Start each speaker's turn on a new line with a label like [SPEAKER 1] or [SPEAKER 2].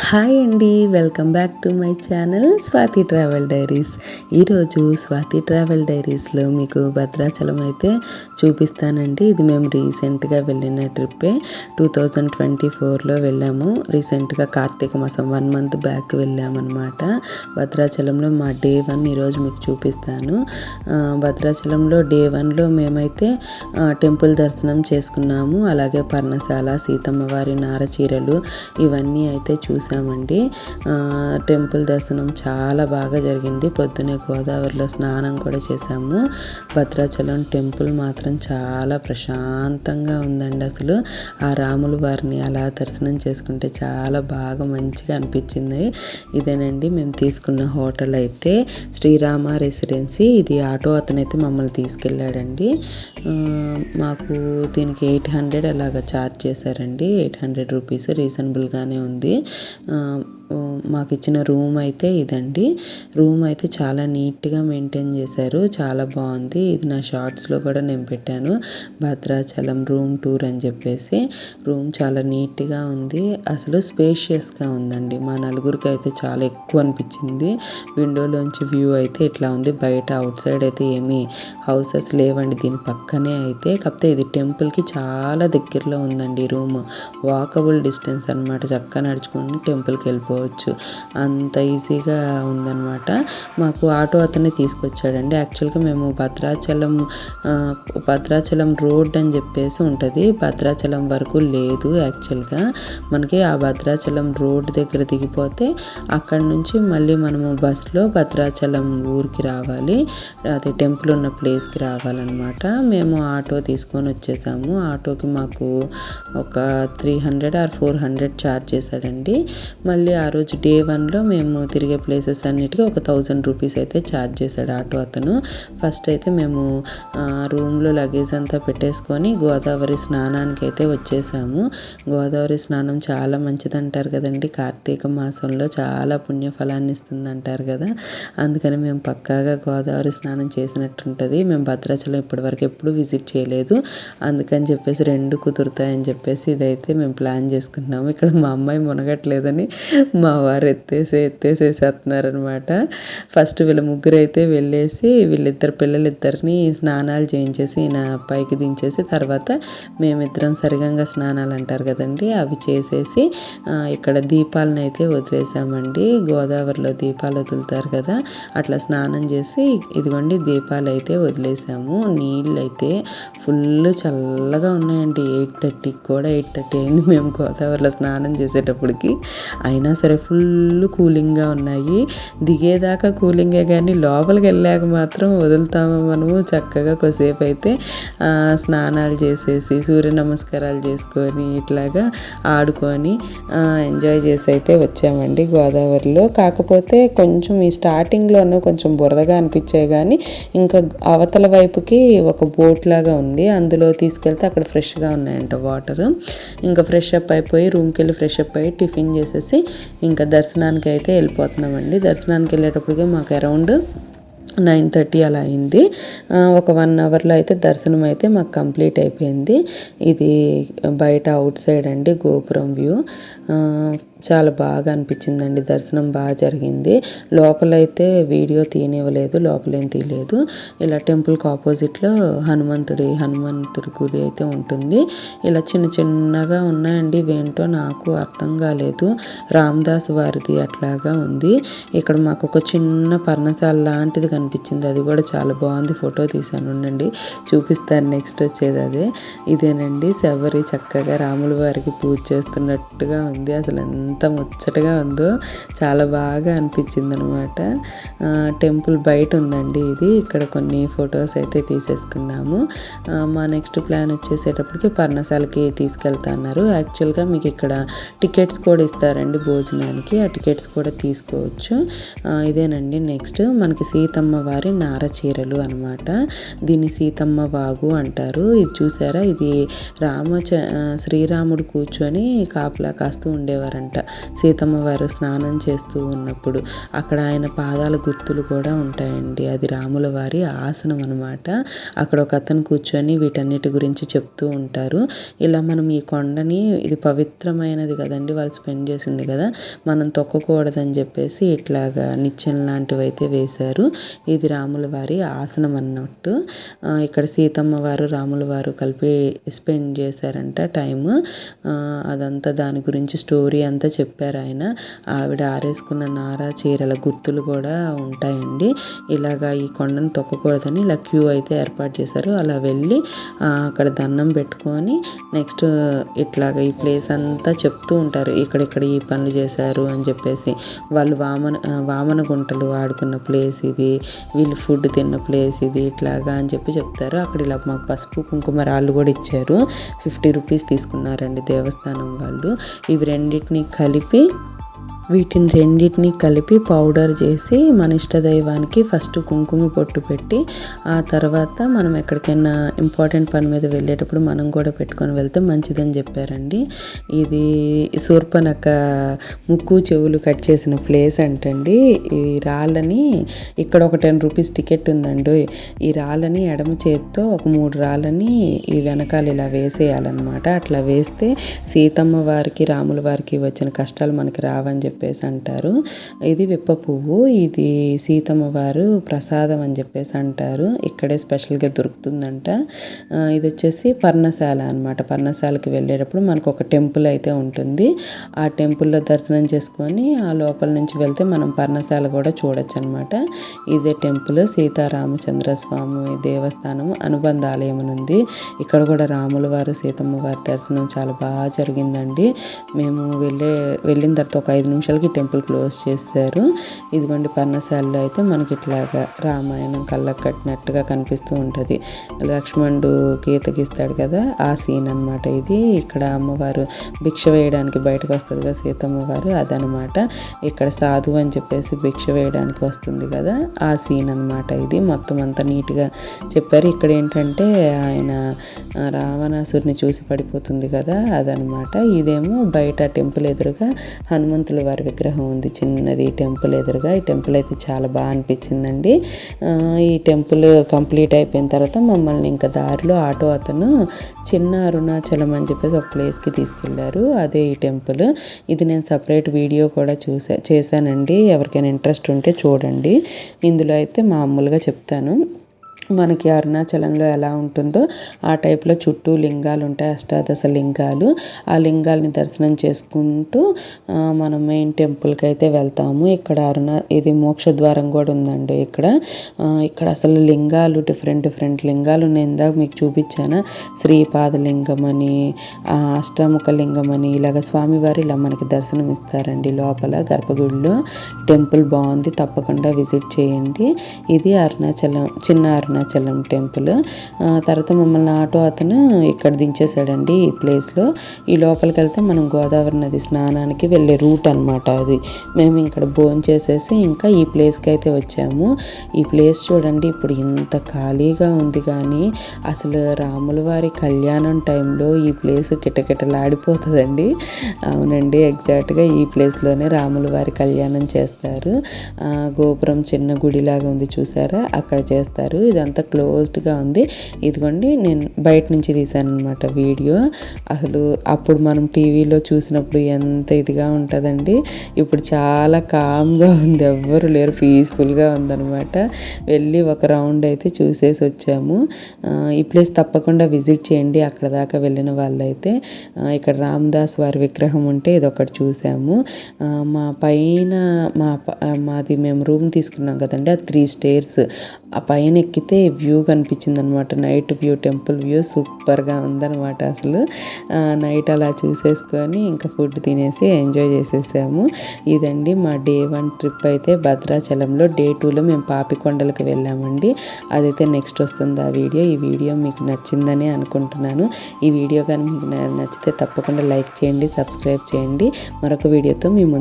[SPEAKER 1] Hi అండి welcome back to my channel Swathi travel diaries. ఈరోజు Swathi travel డైరీస్లో మీకు భద్రాచలం అయితే చూపిస్తానండి. ఇది మేము రీసెంట్గా వెళ్ళిన ట్రిప్పే. టూ థౌజండ్ ట్వంటీ ఫోర్లో వెళ్ళాము. రీసెంట్గా కార్తీక మాసం వన్ మంత్ బ్యాక్ వెళ్ళామన్నమాట. భద్రాచలంలో మా డే వన్ ఈరోజు మీకు చూపిస్తాను. భద్రాచలంలో డే వన్లో మేమైతే టెంపుల్ దర్శనం చేసుకున్నాము. అలాగే పర్ణశాల సీతమ్మ వారి నార చీరలు ఇవన్నీ అయితే చూసామండి. టెంపుల్ దర్శనం చాలా బాగా జరిగింది. పొద్దునే గోదావరిలో స్నానం కూడా చేసాము భద్రాచలం టెంపుల్ మాత్రం చాలా ప్రశాంతంగా ఉందండి అసలు. ఆ రాముల వారిని అలా దర్శనం చేసుకుంటే చాలా బాగా మంచిగా అనిపించింది. ఇదేనండి మేము తీసుకున్న హోటల్ అయితే. శ్రీరామ రెసిడెన్సీ. ఇది ఆటో అతనైతే మమ్మల్ని తీసుకెళ్ళాడండి. మాకు దీనికి ఎయిట్ హండ్రెడ్ అలాగ ఛార్జ్ చేశారండి. ఎయిట్ హండ్రెడ్ రూపీస్ రీజనబుల్గానే ఉంది. ఆ, ఆ, మాకు ఇచ్చిన రూమ్ అయితే ఇదండి. రూమ్ అయితే చాలా నీట్గా మెయింటైన్ చేశారు. చాలా బాగుంది. ఇది నా షార్ట్స్లో కూడా నేను పెట్టాను. భద్రాచలం రూమ్ టూర్ అని చెప్పేసి. రూమ్ చాలా నీట్గా ఉంది. అసలు స్పేషియస్గా ఉందండి. మా నలుగురికి అయితే చాలా ఎక్కువ అనిపించింది. విండోలోంచి వ్యూ అయితే ఇట్లా ఉంది. బయట అవుట్ సైడ్ అయితే ఏమీ హౌసెస్ లేవండి. దీని పక్కనే అయితే. కాకపోతే ఇది టెంపుల్కి చాలా దగ్గరలో ఉందండి రూమ్. వాకబుల్ డిస్టెన్స్ అనమాట చక్కగా నడుచుకుని టెంపుల్కి వెళ్ళిపోవచ్చు అంత ఈజీగా ఉందన్నమాట. మాకు ఆటో అతనే తీసుకొచ్చాడండి. యాక్చువల్గా మేము భద్రాచలం భద్రాచలం రోడ్ అని చెప్పేసి ఉంటుంది. భద్రాచలం వరకు లేదు యాక్చువల్గా. మనకి ఆ భద్రాచలం రోడ్ దగ్గర దిగిపోతే అక్కడ నుంచి మళ్ళీ మనము బస్సులో భద్రాచలం ఊరికి రావాలి. అది టెంపుల్ ఉన్న ప్లేస్కి రావాలన్నమాట. మేము ఆటో తీసుకొని వచ్చేసాము. ఆటోకి మాకు ఒక three hundred or four hundred charge చేశాడండి. మళ్ళీ ఆ రోజు డే వన్లో మేము తిరిగే ప్లేసెస్ అన్నిటికీ ఒక థౌజండ్ రూపీస్ అయితే ఛార్జ్ చేశాడు ఆటో అతను. ఫస్ట్ అయితే మేము రూమ్లో లగేజ్ అంతా పెట్టేసుకొని గోదావరి స్నానానికి అయితే వచ్చేసాము. గోదావరి స్నానం చాలా మంచిది అంటారు కదండి. కార్తీక మాసంలో చాలా పుణ్యఫలాన్ని ఇస్తుంది అంటారు కదా. అందుకని మేము పక్కాగా గోదావరి స్నానం చేసినట్టుంటుంది. మేము భద్రాచలం ఇప్పటివరకు ఎప్పుడు విజిట్ చేయలేదు. అందుకని చెప్పేసి రెండు కుదురుతాయని చెప్పి చెప్పేసి ఇదైతే మేము ప్లాన్ చేసుకున్నాము ఇక్కడ మా అమ్మాయి మునగట్లేదని మా వారు ఎత్తేసి ఎత్తేసేసేస్తున్నారనమాట ఫస్ట్ వీళ్ళ ముగ్గురు అయితే వెళ్ళేసి వీళ్ళిద్దరు పిల్లలిద్దరిని స్నానాలు చేయించేసి ఈయన పైకి దించేసి తర్వాత మేమిద్దరం సరిగంగా స్నానాలు అంటారు కదండి అవి చేసేసి ఇక్కడ దీపాలను అయితే వదిలేసామండి. గోదావరిలో దీపాలు వదులుతారు కదా అట్లా స్నానం చేసి ఇదిగోండి దీపాలు అయితే వదిలేసాము. నీళ్ళు అయితే ఫుల్ చల్లగా ఉన్నాయండి. ఎయిట్ థర్టీకి కూడా ఎయిట్ థర్టీ అయింది. మేము గోదావరిలో స్నానం చేసేటప్పటికి అయినా సరే ఫుల్ కూలింగ్గా ఉన్నాయి. దిగేదాకా కూలింగే కానీ లోపలికి వెళ్ళాక మాత్రం వదులుతాము మనము. చక్కగా కొద్దిసేపు అయితే స్నానాలు చేసేసి సూర్య నమస్కారాలు చేసుకొని ఇట్లాగా ఆడుకొని ఎంజాయ్ చేసి అయితే వచ్చామండి గోదావరిలో. కాకపోతే కొంచెం ఈ స్టార్టింగ్లోనూ కొంచెం బురదగా అనిపించాయి కానీ ఇంకా అవతల వైపుకి ఒక బోట్ లాగా ఉంది. అందులో తీసుకెళ్తే అక్కడ ఫ్రెష్గా ఉన్నాయంట వాటర్. ఇంకా ఫ్రెష్ అప్ అయిపోయి రూమ్కి వెళ్ళి ఫ్రెష్ అప్ అయ్యి టిఫిన్ చేసేసి ఇంకా దర్శనానికి అయితే వెళ్ళిపోతున్నామండి. దర్శనానికి వెళ్ళేటప్పటికి మాకు అరౌండ్ నైన్ థర్టీ అలా అయింది. ఒక వన్ అవర్లో అయితే దర్శనం అయితే మాకు కంప్లీట్ అయిపోయింది. ఇది బయట అవుట్ సైడ్ అండి గోపురం వ్యూ చాలా బాగా అనిపించిందండి. దర్శనం బాగా జరిగింది. లోపలైతే వీడియో తీయనివ్వలేదు లోపలేం తీయలేదు. ఇలా టెంపుల్కి ఆపోజిట్లో హనుమంతుడి హనుమంతుడి గుడి అయితే ఉంటుంది. ఇలా చిన్న చిన్నగా ఉన్నాయండి. ఇవేంటో నాకు అర్థం కాలేదు. రామదాస్ వారిది అట్లాగా ఉంది. ఇక్కడ మాకు ఒక చిన్న పర్ణశాల లాంటిది కనిపించింది. అది కూడా చాలా బాగుంది. ఫోటో తీశాను. ఉండండి. చూపిస్తాను. నెక్స్ట్ వచ్చేది అదే. ఇదేనండి శబరి. చక్కగా రాముల వారికి పూజ చేస్తున్నట్టుగా ఉంది. అసలు ఎంత ముచ్చటగా ఉందో చాలా బాగా అనిపించింది అనమాట టెంపుల్ బయట ఉందండి ఇది. ఇక్కడ కొన్ని ఫొటోస్ అయితే తీసేసుకున్నాము. మా నెక్స్ట్ ప్లాన్ వచ్చేసేటప్పటికి పర్ణశాలకి తీసుకెళ్తున్నారు యాక్చువల్గా మీకు ఇక్కడ టికెట్స్ కూడా ఇస్తారండి భోజనానికి. ఆ టికెట్స్ కూడా తీసుకోవచ్చు. ఇదేనండి నెక్స్ట్. మనకి సీతమ్మ వారి నార చీరలు అనమాట దీన్ని సీతమ్మ వాగు అంటారు. ఇది చూసారా? ఇది రామ శ్రీరాముడు కూర్చొని కాపలా కాస్తూ ఉండేవారంట. సీతమ్మ వారు స్నానం చేస్తూ ఉన్నప్పుడు అక్కడ ఆయన పాదాల గుర్తులు కూడా ఉంటాయండి. అది రాముల వారి ఆసనం అనమాట అక్కడ ఒక అతను కూర్చొని వీటన్నిటి గురించి చెప్తూ ఉంటారు. ఇలా మనం ఈ కొండని ఇది పవిత్రమైనది కదండి వాళ్ళు స్పెండ్ చేసింది కదా మనం తొక్కకూడదని చెప్పేసి ఇట్లాగా నిచ్చెన లాంటివి అయితే వేశారు. ఇది రాముల వారి ఆసనం అన్నట్టు. ఇక్కడ సీతమ్మ వారు రాముల వారు కలిపి స్పెండ్ చేశారంట టైము. అదంతా దాని గురించి స్టోరీ అంతా చెప్పారు ఆయన. ఆవిడ ఆరేసుకున్న నార చీరల గుర్తులు కూడా ఉంటాయండి. ఇలాగా ఈ కొండను తొక్కకూడదని ఇలా క్యూ అయితే ఏర్పాటు చేశారు. అలా వెళ్ళి అక్కడ దండం పెట్టుకొని నెక్స్ట్ ఇట్లాగ ఈ ప్లేస్ అంతా చెప్తూ ఉంటారు. ఇక్కడిక్కడ ఈ పనులు చేశారు అని చెప్పేసి. వాళ్ళు వామన వామన గుంటలు ఆడుకున్న ప్లేస్ ఇది వీళ్ళు ఫుడ్ తిన్న ప్లేస్ ఇది ఇట్లాగా అని చెప్పి చెప్తారు. అక్కడ ఇలా మాకు పసుపు కుంకుమ రాళ్ళు కూడా ఇచ్చారు. ఫిఫ్టీ రూపీస్ తీసుకున్నారండి దేవస్థానం వాళ్ళు. ఇవి రెండింటిని కలిపి వీటిని రెండింటిని కలిపి పౌడర్ చేసి మన ఇష్టదైవానికి ఫస్ట్ కుంకుమ పొట్టు పెట్టి ఆ తర్వాత మనం ఎక్కడికైనా ఇంపార్టెంట్ పని మీద వెళ్ళేటప్పుడు మనం కూడా పెట్టుకొని వెళ్తే మంచిదని చెప్పారండి. ఇది సూర్పనక ముక్కు చెవులు కట్ చేసిన ప్లేస్ అంటండి. ఈ రాళ్ళని ఇక్కడ ఒక టెన్ రూపీస్ టికెట్ ఉందండి. ఈ రాళ్ళని ఎడమ చేతితో ఒక మూడు రాళ్ళని ఈ వెనకాల ఇలా వేసేయాలన్నమాట. అట్లా వేస్తే సీతమ్మ వారికి రాముల వారికి వచ్చిన కష్టాలు మనకి రావని చెప్పి చెప్పేసి అంటారు ఇది విప్ప పువ్వు ఇది సీతమ్మ వారు ప్రసాదం అని చెప్పేసి అంటారు ఇక్కడే స్పెషల్గా దొరుకుతుందంట. ఇది వచ్చేసి పర్ణశాల అనమాట పర్ణశాలకి వెళ్ళేటప్పుడు మనకు ఒక టెంపుల్ అయితే ఉంటుంది. ఆ టెంపుల్లో దర్శనం చేసుకొని ఆ లోపల నుంచి వెళ్తే మనం పర్ణశాల కూడా చూడొచ్చు అనమాట ఇదే టెంపుల్ సీతారామచంద్ర స్వామి దేవస్థానం అనుబంధ ఆలయం ఉంది ఇక్కడ కూడా రాముల వారు సీతమ్మ వారి దర్శనం చాలా బాగా జరిగిందండి. మేము వెళ్ళే వెళ్ళిన తర్వాత ఒక ఐదు నిమిషాలు నిమిషాలకి టెంపుల్ క్లోజ్ చేశారు. ఇదిగోండి పర్ణశాలలో అయితే మనకి ఇట్లాగా రామాయణం కళ్ళకు కట్టినట్టుగా కనిపిస్తూ ఉంటుంది. లక్ష్మణుడు గీతకిస్తాడు కదా ఆ సీన్ అనమాట ఇది. ఇక్కడ అమ్మవారు భిక్ష వేయడానికి బయటకు వస్తుంది కదా సీతమ్మ వారు అదనమాట ఇక్కడ సాధు అని చెప్పేసి భిక్ష వేయడానికి వస్తుంది కదా ఆ సీన్ అనమాట ఇది. మొత్తం అంతా నీట్గా చెప్పారు. ఇక్కడ ఏంటంటే ఆయన రావణాసురిని చూసి పడిపోతుంది కదా అదనమాట ఇదేమో బయట టెంపుల్ ఎదురుగా హనుమంతుల అమ్మవారి విగ్రహం ఉంది. చిన్నది టెంపుల్ ఎదురుగా. ఈ టెంపుల్ అయితే చాలా బాగా అనిపించిందండి. ఈ టెంపుల్ కంప్లీట్ అయిపోయిన తర్వాత మమ్మల్ని ఇంకా దారిలో ఆటో అతను చిన్న అరుణాచలం అని చెప్పేసి ఒక ప్లేస్కి తీసుకెళ్ళారు. అదే ఈ టెంపుల్. ఇది నేను సపరేట్ వీడియో కూడా చూసా చేశానండి. ఎవరికైనా ఇంట్రెస్ట్ ఉంటే చూడండి. ఇందులో అయితే మామూలుగా చెప్తాను. మనకి అరుణాచలంలో ఎలా ఉంటుందో ఆ టైప్లో చుట్టూ లింగాలు ఉంటాయి అష్టాదశ లింగాలు. ఆ లింగాల్ని దర్శనం చేసుకుంటూ మనం మెయిన్ టెంపుల్కి అయితే వెళ్తాము. ఇక్కడ అరుణ ఇది మోక్షద్వారం కూడా ఉందండి ఇక్కడ. ఇక్కడ అసలు లింగాలు డిఫరెంట్ డిఫరెంట్ లింగాలు నేను ఇందాక మీకు చూపించాను? శ్రీపాదలింగం అని అష్టాముఖ లింగం అని ఇలాగ స్వామివారు ఇలా మనకి దర్శనం ఇస్తారండి లోపల గర్భగుడిలో. టెంపుల్ బాగుంది తప్పకుండా విజిట్ చేయండి. ఇది అరుణాచలం చిన్న అరుణాచలం. అరుణాచలం టెంపుల్. తర్వాత మమ్మల్ని ఆటో అతను ఇక్కడ దించేశాడండి ఈ ప్లేస్లో ఈ లోపలికి వెళ్తే మనం గోదావరి నది స్నానానికి వెళ్ళే రూట్ అనమాట అది. మేము ఇక్కడ భోజనం చేసేసి ఇంకా ఈ ప్లేస్కి అయితే వచ్చాము. ఈ ప్లేస్ చూడండి ఇప్పుడు ఇంత ఖాళీగా ఉంది కానీ అసలు రాముల వారి కళ్యాణం టైంలో ఈ ప్లేస్ కిటకిటలాడిపోతుందండి. అవునండి ఎగ్జాక్ట్గా ఈ ప్లేస్లోనే రాముల వారి కళ్యాణం చేస్తారు. గోపురం చిన్న గుడిలాగా ఉంది చూసారా? అక్కడ చేస్తారు. ఇదంతా క్లోజ్డ్గా ఉంది. ఇదిగోండి నేను బయట నుంచి తీశాను అనమాట వీడియో. అసలు అప్పుడు మనం టీవీలో చూసినప్పుడు ఎంత ఇదిగా ఉంటుందండి. ఇప్పుడు చాలా కామ్గా ఉంది. ఎవ్వరు లేరు. పీస్ఫుల్గా ఉందనమాట వెళ్ళి ఒక రౌండ్ అయితే చూసేసి వచ్చాము. ఈ ప్లేస్ తప్పకుండా విజిట్ చేయండి. అక్కడ దాకా వెళ్ళిన వాళ్ళైతే ఇక్కడ రామదాస్ వారి విగ్రహం ఉంటే ఇది ఒకటి చూసాము మా పైన మా మాది మేము రూమ్ తీసుకున్నాం కదండి. ఆ త్రీ స్టేర్స్. ఆ పైన ఎక్కితే వ్యూ కనిపించింది అనమాట నైట్ వ్యూ టెంపుల్ వ్యూ సూపర్గా ఉందనమాట అసలు నైట్ అలా చూసేసుకొని ఇంకా ఫుడ్ తినేసి ఎంజాయ్ చేసేసాము. ఇదండి మా డే వన్ ట్రిప్ అయితే భద్రాచలంలో. డే టూలో మేము పాపికొండలకు వెళ్ళామండి. అదైతే నెక్స్ట్ వస్తుంది ఆ వీడియో. ఈ వీడియో మీకు నచ్చిందని అనుకుంటున్నాను. ఈ వీడియో కానీ మీకు నచ్చితే తప్పకుండా లైక్ చేయండి సబ్స్క్రైబ్ చేయండి. మరొక వీడియోతో మీ ముందు